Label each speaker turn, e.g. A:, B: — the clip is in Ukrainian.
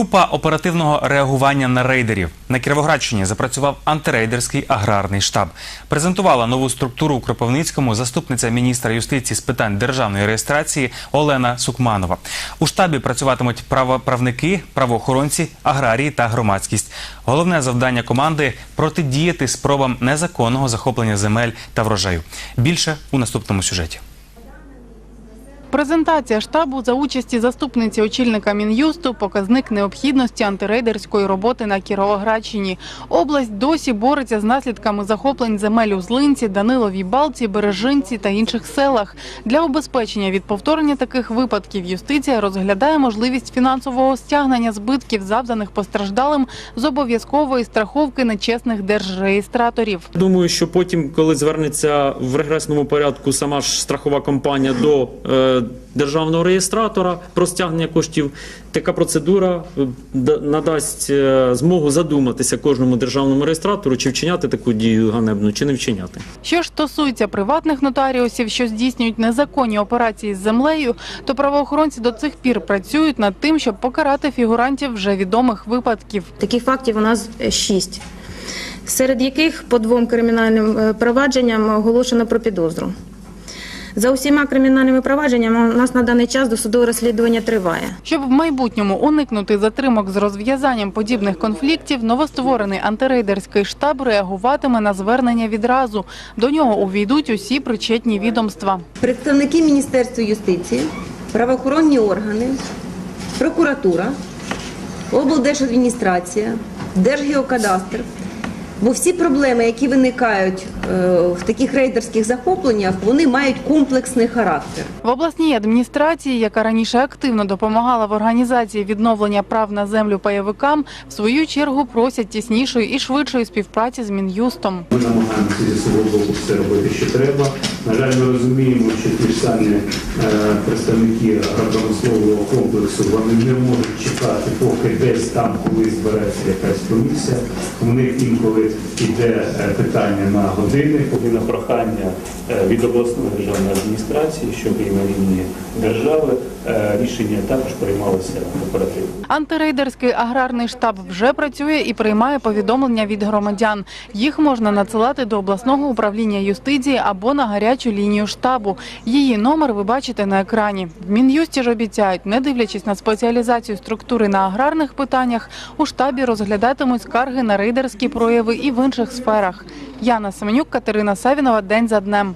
A: Група оперативного реагування на рейдерів на Кіровоградщині запрацював антирейдерський аграрний штаб. Презентувала нову структуру у Кропивницькому заступниця міністра юстиції з питань державної реєстрації Олена Сукманова. У штабі працюватимуть правоправники, правоохоронці, аграрії та громадськість. Головне завдання команди протидіяти спробам незаконного захоплення земель та врожаю. Більше у наступному сюжеті.
B: Презентація штабу за участі заступниці очільника Мін'юсту показник необхідності антирейдерської роботи на Кіровоградщині. Область досі бореться з наслідками захоплень земель у Злинці, Даниловій Балці, Бережинці та інших селах. Для убезпечення від повторення таких випадків юстиція розглядає можливість фінансового стягнення збитків, завданих постраждалим з обов'язкової страховки нечесних держреєстраторів.
C: Думаю, що потім, коли звернеться в регресному порядку сама ж страхова компанія до е, державного реєстратора про стягнення коштів, така процедура е, надасть е, змогу задуматися кожному державному реєстратору, чи вчиняти таку дію ганебну, чи не вчиняти.
B: Що ж стосується приватних нотаріусів, що здійснюють незаконні операції з землею, то правоохоронці до цих пір працюють над тим, щоб покарати фігурантів вже відомих випадків.
D: Таких фактів у нас шість, серед яких по двом кримінальним е, провадженням оголошено про підозру. За усіма кримінальними провадженнями у нас на даний час досудове розслідування триває.
B: Щоб в майбутньому уникнути затримок з розв'язанням подібних конфліктів, новостворений антирейдерський штаб реагуватиме на звернення відразу. До нього увійдуть усі причетні відомства.
E: представники Міністерства юстиції, правоохоронні органи, прокуратура, облдержадміністрація, Держгеокадастр. Бо всі проблеми, які виникають е, в таких рейдерських захопленнях, вони мають комплексний характер.
B: В обласній адміністрації, яка раніше активно допомагала в організації відновлення прав на землю пайовикам, в свою чергу просять тіснішої і швидшої співпраці з мін'юстом.
F: Ми намагаємося зі свого боку все робити, що треба. На жаль, ми розуміємо, що ті ж самі е, представники агропромислового комплексу вони не можуть чекати, поки десь там колись збереться якась комісія. У них інколи йде е, питання на години. Повинно прохання е, від обласної державної адміністрації, щоб і на рівні держави е, рішення також приймалися оперативно.
B: Антирейдерський аграрний штаб вже працює і приймає повідомлення від громадян. Їх можна надсилати до обласного управління юстиції або на гарячу лінію штабу. Її номер ви бачите на екрані. В Мін'юсті ж обіцяють, не дивлячись на спеціалізацію структури на аграрних питаннях, у штабі розглядатимуть скарги на рейдерські прояви і в інших сферах. Яна Семенюк, Катерина Савінова. День за днем.